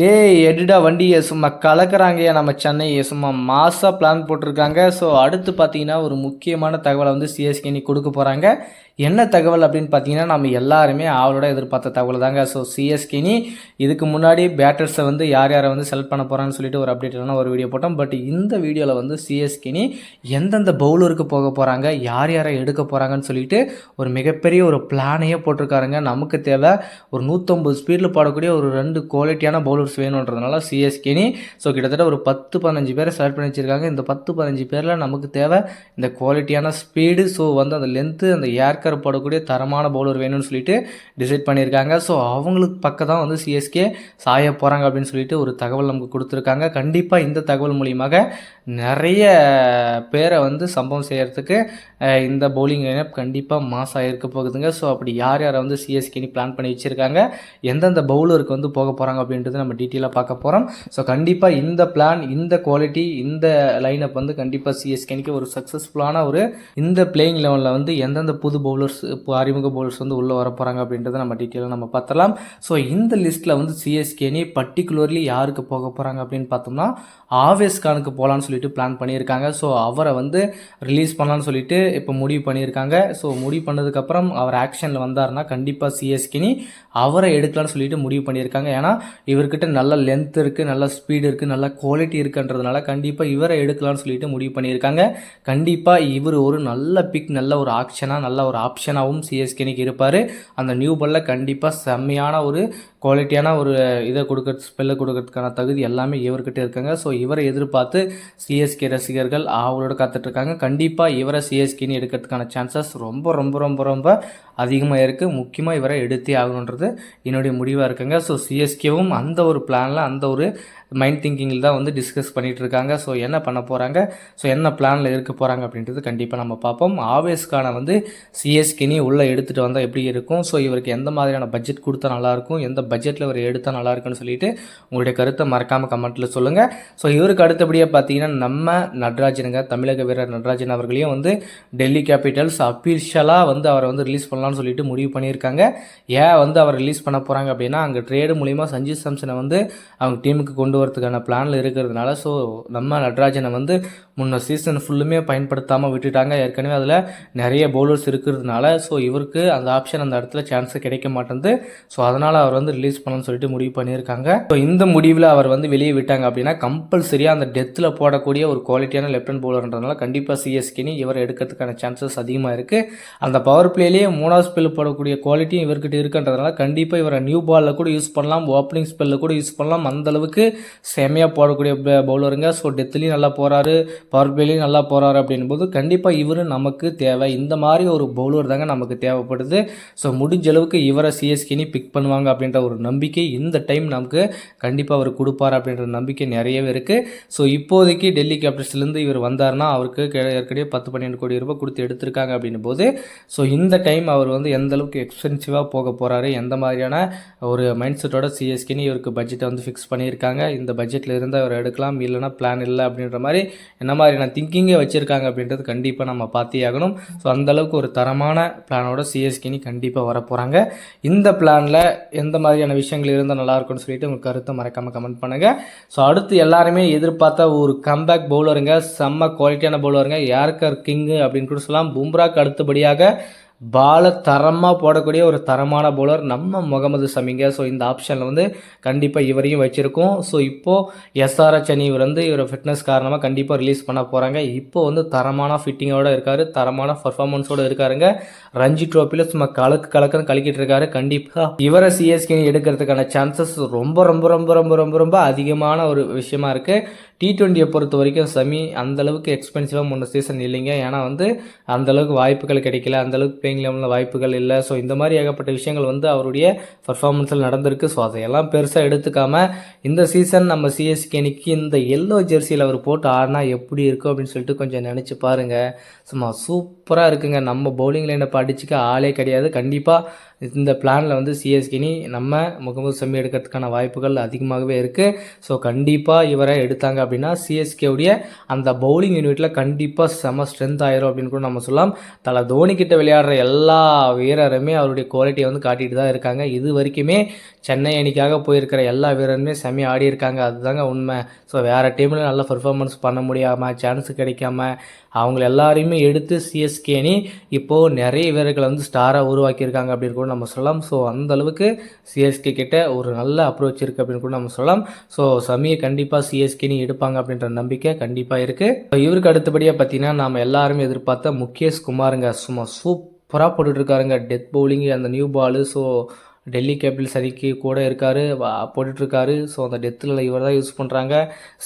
டேய் எடுடா வண்டியை சும்மா கலக்கிறாங்கயா நம்ம சென்னையை சும்மா மாசாக பிளான் போட்டிருக்காங்க. ஸோ அடுத்து பார்த்தீங்கன்னா ஒரு முக்கியமான தகவலை வந்து சிஎஸ்கே நீ கொடுக்க போகிறாங்க என்ன தகவல் அப்படின்னு பார்த்தீங்கன்னா நம்ம எல்லாருமே அவளோட எதிர்பார்த்த தகவல் தாங்க. ஸோ சிஎஸ்கினி இதுக்கு முன்னாடி பேட்டர்ஸை வந்து யார் யாரை வந்து செலக்ட் பண்ண போகிறான்னு சொல்லிட்டு ஒரு அப்டேட்டான ஒரு வீடியோ போட்டோம். பட் இந்த வீடியோவில் வந்து சிஎஸ்கினி எந்தெந்த பவுலருக்கு போக போகிறாங்க யார் யாரை எடுக்க போகிறாங்கன்னு சொல்லிட்டு ஒரு மிகப்பெரிய ஒரு பிளானையே போட்டிருக்காருங்க. நமக்கு தேவை ஒரு நூற்றம்பது ஸ்பீடில் பாடக்கூடிய ஒரு ரெண்டு குவாலிட்டியான பவுலர்ஸ் வேணுன்றதுனால சிஎஸ்கேனி ஸோ கிட்டத்தட்ட ஒரு பத்து பதினஞ்சு பேரை செலக்ட் பண்ணி வச்சுருக்காங்க. இந்த பத்து பதினஞ்சு பேரில் நமக்கு தேவை இந்த குவாலிட்டியான ஸ்பீடு ஸோ வந்து அந்த லென்த்து அந்த ஏர் ஏர்கர் போடக்கூடிய தரமான பவுலர் வேணும்னு சொல்லிட்டு டிசைட் பண்ணியிருக்காங்க. ஸோ அவங்களுக்கு பக்கம் தான் வந்து சிஎஸ்கே சாய போகிறாங்க அப்படின்னு சொல்லிட்டு ஒரு தகவல் நமக்கு கொடுத்துருக்காங்க. கண்டிப்பாக இந்த தகவல் மூலியமாக நிறைய பேரை வந்து சம்பவம் செய்கிறதுக்கு இந்த பவுலிங் லைனப் கண்டிப்பாக மாஸ் ஆகிருக்க போகுதுங்க. ஸோ அப்படி யார் யாரை வந்து சிஎஸ்கேனி பிளான் பண்ணி வச்சுருக்காங்க? எந்தெந்த பவுலருக்கு வந்து போக போகிறாங்க அப்படின்றது நம்ம டீட்டெயிலாக பார்க்க போகிறோம் ஸோ கண்டிப்பாக இந்த பிளான் இந்த குவாலிட்டி இந்த லைனப் வந்து கண்டிப்பாக சிஎஸ்கேனிக்கு ஒரு சக்ஸஸ்ஃபுல்லான ஒரு இந்த பிளேயிங் லெவலில் வந்து எந்தெந்த புது பவுலர்ஸ் இப்போ அறிமுக பவுலர்ஸ் வந்து உள்ளே வர போகிறாங்க அப்படின்றத நம்ம டீட்டெயிலாக நம்ம பார்த்தலாம் ஸோ இந்த லிஸ்ட்டில் வந்து சிஎஸ்கேனி பர்டிகுலர்லி யாருக்கு போக போகிறாங்க அப்படின்னு பார்த்தோம்னா ஆவேஸ் கானுக்கு போகலான்னு சொல்லிட்டு பிளான் பண்ணியிருக்காங்க. ஸோ அவரை வந்து ரிலீஸ் பண்ணலான்னு சொல்லிட்டு இப்போ முடிவு பண்ணியிருக்காங்க. ஸோ முடிவு பண்ணதுக்கப்புறம் அவர் ஆக்ஷனில் வந்தாருன்னா கண்டிப்பாக சிஎஸ்கேனி அவரை எடுக்கலாம்னு சொல்லிட்டு முடிவு பண்ணியிருக்காங்க. ஏன்னா இவர்கிட்ட நல்ல லென்த் இருக்குது நல்ல ஸ்பீடு இருக்குது நல்ல குவாலிட்டி இருக்குன்றதுனால கண்டிப்பாக இவரை எடுக்கலாம்னு சொல்லிட்டு முடிவு பண்ணியிருக்காங்க. கண்டிப்பாக இவர் ஒரு நல்ல பிக் நல்ல ஒரு ஆக்ஷனாக நல்ல ஒரு ஆப்ஷனாகவும் சிஎஸ்கேனிக்கு இருப்பார். அந்த நியூ பாலில் கண்டிப்பாக செம்மையான ஒரு குவாலிட்டியான ஒரு இதை கொடுக்க ஸ்பெல்லை கொடுக்கறதுக்கான தகுதி எல்லாமே இவர்கிட்ட இருக்காங்க. ஸோ இவரை எதிர்பார்த்து சிஎஸ்கே ரசிகர்கள் அவரோட காத்துட்ருக்காங்க கண்டிப்பாக இவரை சிஎஸ்கேன்னு எடுக்கிறதுக்கான சான்சஸ் ரொம்ப ரொம்ப ரொம்ப ரொம்ப அதிகமாக இருக்குது முக்கியமாக இவரை எடுத்தே ஆகணுன்றது என்னுடைய முடிவாக இருக்குங்க. ஸோ சிஎஸ்கேவும் அந்த ஒரு பிளானில் அந்த ஒரு மைண்ட் திங்கிங்கில் தான் வந்து டிஸ்கஸ் பண்ணிகிட்டு இருக்காங்க ஸோ என்ன பண்ண போகிறாங்க ஸோ என்ன பிளானில் இருக்க போகிறாங்க அப்படின்றது கண்டிப்பாக நம்ம பார்ப்போம். ஆவேஸ்கான வந்து சிஎஸ்கினி உள்ளே எடுத்துகிட்டு வந்தால் எப்படி இருக்கும்? ஸோ இவருக்கு எந்த மாதிரியான பட்ஜெட் கொடுத்தா நல்லாயிருக்கும் எந்த பட்ஜெட்டில் இவர் எடுத்தால் நல்லாயிருக்குன்னு சொல்லிட்டு உங்களுடைய கருத்தை மறக்காமல் கமெண்ட்டில் சொல்லுங்கள் ஸோ இவருக்கு அடுத்தபடியாக பார்த்தீங்கன்னா நம்ம நடராஜனுங்க தமிழக வீரர் நடராஜன் அவர்களையும் வந்து டெல்லி கேபிட்டல்ஸ் அஃபிஷியலாக வந்து அவரை வந்து ரிலீஸ் பண்ணலாம்னு சொல்லிட்டு முடிவு பண்ணியிருக்காங்க. ஏன் வந்து அவர் ரிலீஸ் பண்ண போகிறாங்க அப்படின்னா அங்கே ட்ரேடு மூலிமா சஞ்சீவ் சாம்சனை வந்து அவங்க டீமுக்கு கொண்டு வரதுக்கான பிளானில் இருக்கிறதுனால ஸோ நம்ம நட்ராஜனை வந்து முன்ன சீசன் ஃபுல்லுமே பயன்படுத்தாமல் விட்டுட்டாங்க. ஏற்கனவே அதில் நிறைய பவுலர்ஸ் இருக்கிறதுனால ஸோ இவருக்கு அந்த ஆப்ஷன் அந்த இடத்துல சான்ஸ் கிடைக்க மாட்டேங்குது ஸோ அதனால் அவர் வந்து ரிலீஸ் பண்ணணும்னு சொல்லிட்டு முடிவு பண்ணியிருக்காங்க. ஸோ இந்த முடிவில் அவர் வந்து வெளியே விட்டாங்க அப்படின்னா கம்பல்சரியாக அந்த டெத்தில் போடக்கூடிய ஒரு குவாலிட்டியான லெஃப்ட் ஹேண்ட் பவுலர்ன்றதுனால கண்டிப்பாக சிஎஸ்கினி இவர் எடுக்கிறதுக்கான சான்சஸ் அதிகமாக இருக்குது அந்த பவர் பிளேலேயே மூணாவது ஸ்பெல் போடக்கூடிய குவாலிட்டியும் இவர்கிட்ட இருக்குன்றதுனால கண்டிப்பாக இவரை நியூ பாலில் கூட யூஸ் பண்ணலாம் ஓப்பனிங் ஸ்பெல்லில் கூட யூஸ் பண்ணலாம். அந்தளவுக்கு செமையாக போடக்கூடிய பவுலருங்க ஸோ டெத்லேயும் நல்லா போகிறாரு பவர் பிளேலையும் நல்லா போகிறாரு அப்படின்னும் போது கண்டிப்பாக இவர் நமக்கு தேவை. இந்த மாதிரி ஒரு பவுலர் தாங்க நமக்கு தேவைப்படுது. ஸோ முடிஞ்ச அளவுக்கு இவரை சிஎஸ்கேனி பிக் பண்ணுவாங்க அப்படின்ற ஒரு நம்பிக்கை இந்த டைம் நமக்கு கண்டிப்பாக அவர் கொடுப்பார் அப்படின்ற நம்பிக்கை நிறையவே இருக்குது ஸோ இப்போதைக்கு டெல்லி கேபிட்டல்ஸ்லேருந்து இவர் வந்தார்னா அவருக்கு ஏற்கனவே பத்து பன்னெண்டு கோடி ரூபாய் கொடுத்து எடுத்திருக்காங்க அப்படின்னும் போது ஸோ இந்த டைம் அவர் வந்து எந்த அளவுக்கு எக்ஸ்பென்சிவாக போக போகிறாரு எந்த மாதிரியான ஒரு மைண்ட் செட்டோட சிஎஸ்கேனி இவருக்கு பட்ஜெட்டை வந்து ஃபிக்ஸ் பண்ணியிருக்காங்க இந்த பட்ஜெட்டில் இருந்து அவர் எடுக்கலாம் இல்லைனா பிளான் இல்லை அப்படின்ற மாதிரி என்ன மாதிரியான திங்கிங்கே வச்சுருக்காங்க அப்படின்றது கண்டிப்பாக நம்ம பார்த்தே ஆகணும். ஸோ அந்தளவுக்கு ஒரு தரமான பிளானோட சிஎஸ்கினி கண்டிப்பாக வரப்போகிறாங்க இந்த பிளானில் எந்த மாதிரியான விஷயங்கள் இருந்தால் நல்லாயிருக்கும்னு சொல்லிட்டு உங்கள் கருத்தை மறக்காமல் கமெண்ட் பண்ணுங்கள் ஸோ அடுத்து எல்லாருமே எதிர்பார்த்த ஒரு கம்பேக் பவுலருங்க செம்ம குவாலிட்டியான பவுலருங்க யாருக்கர் கிங்கு அப்படின்னு கூட சொல்லலாம். பும்ராக்கு அடுத்தபடியாக பாலை தரமாக போடக்கூடிய ஒரு தரமான பவுலர் நம்ம முகமது சமிங்க. ஸோ இந்த ஆப்ஷனில் வந்து கண்டிப்பாக இவரையும் வச்சுருக்கோம். ஸோ இப்போது எஸ்ஆர்எச் அணி இவர் வந்து இவர் ஃபிட்னஸ் காரணமாக கண்டிப்பாக ரிலீஸ் பண்ண போகிறாங்க இப்போ வந்து தரமான ஃபிட்டிங்கோட இருக்கார் தரமான பர்ஃபார்மன்ஸோடு இருக்காருங்க. ரஞ்சி ட்ரோஃபியில் சும்மா கலக்கு கலக்குன்னு கலக்கிட்டு இருக்காரு. கண்டிப்பாக இவரை சிஎஸ்கே எடுக்கிறதுக்கான சான்சஸ் ரொம்ப ரொம்ப ரொம்ப ரொம்ப ரொம்ப ரொம்ப அதிகமான ஒரு விஷயமா இருக்குது டி டுவெண்ட்டியை பொறுத்த வரைக்கும் சமி அந்த அளவுக்கு எக்ஸ்பென்சிவாக முன்ன சீசன் இல்லைங்க. ஏன்னா வந்து அந்தளவுக்கு வாய்ப்புகள் கிடைக்கல. அந்த அளவுக்கு பிளேயிங் லெவலில் வாய்ப்புகள் இல்லை. ஸோ இந்த மாதிரி ஏகப்பட்ட விஷயங்கள் வந்து அவருடைய பர்ஃபார்மன்ஸில் நடந்திருக்கு. ஸோ அதையெல்லாம் பெருசாக எடுத்துக்காம இந்த சீசன் நம்ம சிஎஸ்கேனிக்கு இந்த எல்லோ ஜெர்சியில் அவர் போட்டு ஆடினா எப்படி இருக்கும் அப்படின்னு சொல்லிட்டு கொஞ்சம் நினச்சி பாருங்கள் சும்மா சூப்பராக இருக்குங்க. நம்ம பவுலிங் லைனை படிச்சுக்க ஆளே கிடையாது. கண்டிப்பாக இந்த பிளானில் வந்து சிஎஸ்கினி நம்ம முகமது சமி எடுக்கிறதுக்கான வாய்ப்புகள் அதிகமாகவே இருக்குது ஸோ கண்டிப்பாக இவரை எடுத்தாங்க அப்படின்னா சிஎஸ்கேவுடைய அந்த பவுலிங் யூனிட்டில் கண்டிப்பாக செம ஸ்ட்ரென்த் ஆயிரும் அப்படின்னு கூட நம்ம சொல்லலாம். தலை தோனி கிட்ட விளையாடுற எல்லா வீரருமே அவருடைய குவாலிட்டியை வந்து காட்டிட்டு தான் இருக்காங்க. இது வரைக்குமே சென்னை அணிக்காக போயிருக்கிற எல்லா வீரருமே செம்மையாக ஆடி இருக்காங்க. அதுதாங்க உண்மை. ஸோ வேறு டீமில் நல்ல பர்ஃபார்மன்ஸ் பண்ண முடியாமல் சான்ஸ் கிடைக்காம அவங்க எல்லாரையுமே எடுத்து சிஎஸ்கே அணி இப்போது நிறைய வீரர்களை வந்து ஸ்டாராக உருவாக்கியிருக்காங்க அப்படின்னு கூட நம்ம சொல்லலாம். ஸோ அந்த அளவுக்கு சிஎஸ்கே கிட்ட ஒரு நல்ல அப்ரோச் இருக்குது அப்படின்னு கூட நம்ம சொல்லலாம். ஸோ சமியை கண்டிப்பாக சிஎஸ்கே அணி எடுப்பாங்க இருப்பாங்க அப்படின்ற நம்பிக்கை கண்டிப்பாக இருக்குது இவருக்கு அடுத்தபடியாக பார்த்தீங்கன்னா நம்ம எல்லாருமே எதிர்பார்த்த முகேஷ் குமாருங்க. சும்மா சூப்பராக போட்டுட்ருக்காருங்க டெத் பவுலிங்கு அந்த new ball so Delhi Capitals அணிக்கு கூட இருக்கார் போட்டுட்ருக்காரு. ஸோ அந்த டெத்தில் இவர் தான் யூஸ் பண்ணுறாங்க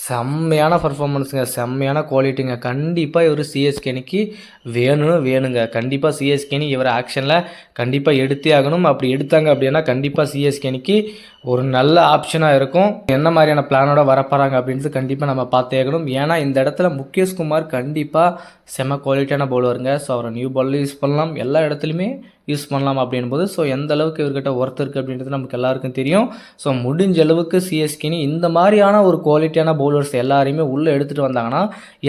செம்மையான பர்ஃபார்மன்ஸுங்க செம்மையான குவாலிட்டிங்க கண்டிப்பாக இவர் சிஎஸ்கே அணிக்கு வேணும் வேணுங்க. கண்டிப்பாக சிஎஸ்கே அணி இவர் ஆக்ஷனில் கண்டிப்பாக எடுத்தே ஆகணும். அப்படி எடுத்தாங்க அப்படின்னா கண்டிப்பாக சிஎஸ்கே அணிக்கு ஒரு நல்ல ஆப்ஷனாக இருக்கும். என்ன மாதிரியான பிளானோட வரப்போகிறாங்க அப்படின்றது கண்டிப்பாக நம்ம பார்த்தே ஆகணும். ஏன்னா இந்த இடத்துல முகேஷ்குமார் கண்டிப்பாக செம்ம குவாலிட்டியான பவுலருங்க ஸோ அவரை நியூ பாலில் யூஸ் பண்ணலாம். எல்லா இடத்துலையுமே யூஸ் பண்ணலாம் அப்படின்போது ஸோ எந்த அளவுக்கு இவர்கிட்ட ஒர்த் இருக்குது அப்படின்றது நமக்கு எல்லாருக்கும் தெரியும். ஸோ முடிஞ்ச அளவுக்கு சிஎஸ்கினி இந்த மாதிரியான ஒரு குவாலிட்டியான பவுலர்ஸ் எல்லாரையுமே உள்ளே எடுத்துகிட்டு வந்தாங்கன்னா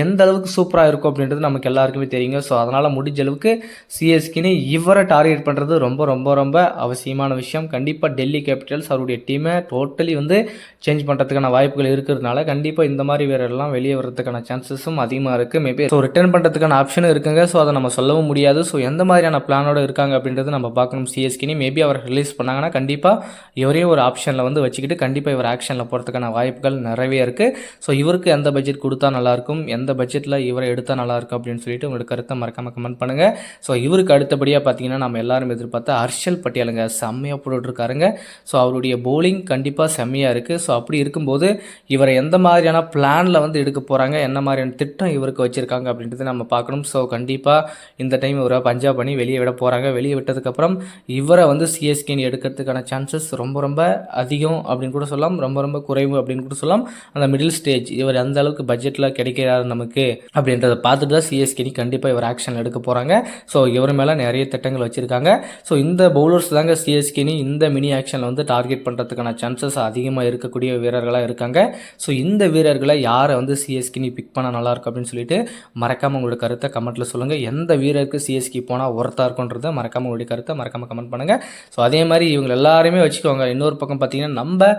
எந்த அளவுக்கு சூப்பராக இருக்கும் அப்படின்றது நமக்கு எல்லாருக்குமே தெரியுங்க. ஸோ அதனால் முடிஞ்ச அளவுக்கு சிஎஸ்கினி இவரை டார்கெட் பண்ணுறது ரொம்ப ரொம்ப ரொம்ப அவசியமான விஷயம். கண்டிப்பாக டெல்லி கேபிட்டல்ஸ் அவருடைய டீமை டோட்டலி வந்து சேஞ்ச் பண்ணுறதுக்கான வாய்ப்புகள் இருக்கிறதுனால கண்டிப்பாக இந்த மாதிரி வீரர்லாம் வெளியே வர்றதுக்கான சான்சஸும் அதிகமாக இருக்குது மேபி ஸோ ரிட்டர்ன் பண்ணுறதுக்கான ஆப்ஷனும் இருக்குங்க. ஸோ அதை நம்ம சொல்லவும் முடியாது. ஸோ எந்த மாதிரியான பிளானோட இருக்காங்க அப்படின்றது நம்ம பார்க்கணும். சிஎஸ்கினி மேபி அவர் ரிலீஸ் பண்ணாங்கன்னா கண்டிப்பாக இவரையும் ஒரு ஆப்ஷனில் வந்து வச்சுக்கிட்டு கண்டிப்பாக இவர் ஆக்ஷனில் போகிறதுக்கான வாய்ப்புகள் நிறையவே இருக்குது ஸோ இவருக்கு எந்த பட்ஜெட் கொடுத்தா நல்லாயிருக்கும்? எந்த பட்ஜெட்டில் இவரை எடுத்தால் நல்லாயிருக்கும் அப்படின்னு சொல்லிட்டு உங்களோட கருத்தை மறக்காமல் கமெண்ட் பண்ணுங்கள் ஸோ இவருக்கு அடுத்தபடியாக பார்த்தீங்கன்னா நம்ம எல்லாரும் எதிர்பார்த்தா ஹர்ஷல் பட்டியலுங்க செம்மையாக போட்டுட்ருக்காருங்க. ஸோ அவருடைய போலிங் கண்டிப்பாக செம்மையாக இருக்குது ஸோ அப்படி இருக்கும்போது இவரை எந்த மாதிரியான பிளானில் வந்து எடுக்க போகிறாங்க என்ன மாதிரியான திட்டம் இவருக்கு வச்சுருக்காங்க அப்படின்றத நம்ம பார்க்கணும். ஸோ கண்டிப்பாக இந்த டைம் இவரை பஞ்சாப் பண்ணி வெளியே விட போகிறாங்க வெளியே விட்டதுக்கப்புறம் இவரை வந்து சிஎஸ்கேன்னு எடுக்கிறதுக்கான சான்சஸ் ரொம்ப ரொம்ப அதிகம் அப்படின்னு கூட சொல்லலாம். ரொம்ப ரொம்ப குறைவு அப்படின்னு கூட சொல்லலாம். அந்த மிடில் ஸ்டேஜ் இவர் அந்த அளவுக்கு பட்ஜெட்டில் கிடைக்கிறாரு நமக்கு அப்படின்றத பார்த்துட்டு தான் சிஎஸ்கேனி கண்டிப்பாக இவர் ஆக்ஷன் எடுக்க போகிறாங்க ஸோ இவர் மேலே நிறைய திட்டங்கள் வச்சுருக்காங்க. ஸோ இந்த பவுலர்ஸ் தாங்க சிஎஸ்கேனி இந்த மினி ஆக்ஷனில் வந்து டார்கெட் பண்ணுறதுக்கான சான்சஸ் அதிகமாக இருக்கக்கூடிய வீரர்களாக இருக்காங்க. ஸோ இந்த வீரர்களை யாரை வந்து சிஎஸ்கே நீ பிக் பண்ணால் நல்லாயிருக்கும் அப்படின்னு சொல்லிட்டு மறக்காமல் உங்களோட கருத்தை கமெண்ட்டில் சொல்லுங்கள் எந்த வீரருக்கு சிஎஸ்கே போனால் ஒர்த்தாக இருக்குன்றதை மறக்காமல் உங்களுடைய கருத்தை மறக்காமல் கமெண்ட் பண்ணுங்கள் ஸோ அதே மாதிரி இவங்க எல்லாருமே வச்சுக்கோங்க. இன்னொரு பக்கம் பார்த்தீங்கன்னா நம்ம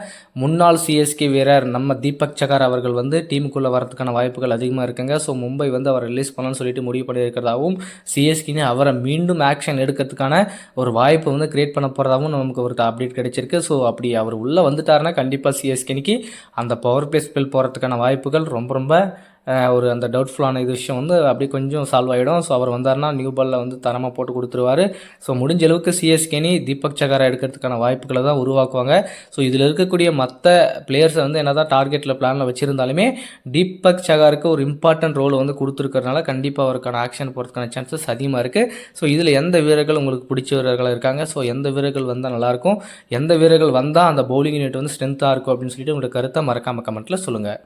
முன்னாள் சிஎஸ்கே வீரர் நம்ம தீபக் சகார் அவர்கள் வந்து டீமுக்குள்ளே வரதுக்கான வாய்ப்புகள் அதிகமாக இருக்குங்க. ஸோ மும்பை வந்து அவர் ரிலீஸ் பண்ணலாம்னு சொல்லிட்டு முடிவு பண்ணியிருக்கிறதாகவும் சிஎஸ்கேனே அவரை மீண்டும் ஆக்ஷன் எடுக்கிறதுக்கான ஒரு வாய்ப்பு வந்து கிரியேட் பண்ண போகிறதாகவும் நமக்கு ஒரு அப்டேட் கிடைச்சிருக்கு. ஸோ அப்படி அவர் உள்ளே வந்துட்டாருன்னா கண்டிப்பாக சிஎஸ்கேனிக்கு அந்த பவர் பிளே ஸ்பெல் போகிறதுக்கான வாய்ப்புகள் ரொம்ப ரொம்ப ஒரு அந்த டவுட்ஃபுல்லான இது விஷயம் வந்து அப்படியே கொஞ்சம் சால்வ் ஆகிடும் ஸோ அவர் வந்தார்னா நியூ பாலில் வந்து தரமாக போட்டு கொடுத்துருவார். ஸோ முடிஞ்ச அளவுக்கு சிஎஸ்கேனி தீபக் சகாரா எடுக்கிறதுக்கான வாய்ப்புகளை தான் உருவாக்குவாங்க. ஸோ இதில் இருக்கக்கூடிய மற்ற பிளேயர்ஸை வந்து என்ன தான் டார்கெட்டில் பிளானில் வச்சுருந்தாலுமே தீபக் சகாருக்கு ஒரு இம்பார்ட்டன்ட் ரோல் வந்து கொடுத்துருக்கறனால கண்டிப்பாக அவருக்கான ஆக்ஷன் போகிறதுக்கான சான்சஸ் அதிகமாக இருக்குது ஸோ இதில் எந்த வீரர்கள் உங்களுக்கு பிடிச்ச வீரர்கள் இருக்காங்க? ஸோ எந்த வீரர்கள் வந்தால் நல்லாயிருக்கும் எந்த வீரர்கள் வந்தால் அந்த பவுலிங் யூனிட் வந்து ஸ்ட்ரென்த்தாக இருக்கும் அப்படின்னு சொல்லிட்டு உங்களோட கருத்தை மறக்காமல் கமெண்ட்டில் சொல்லுங்கள்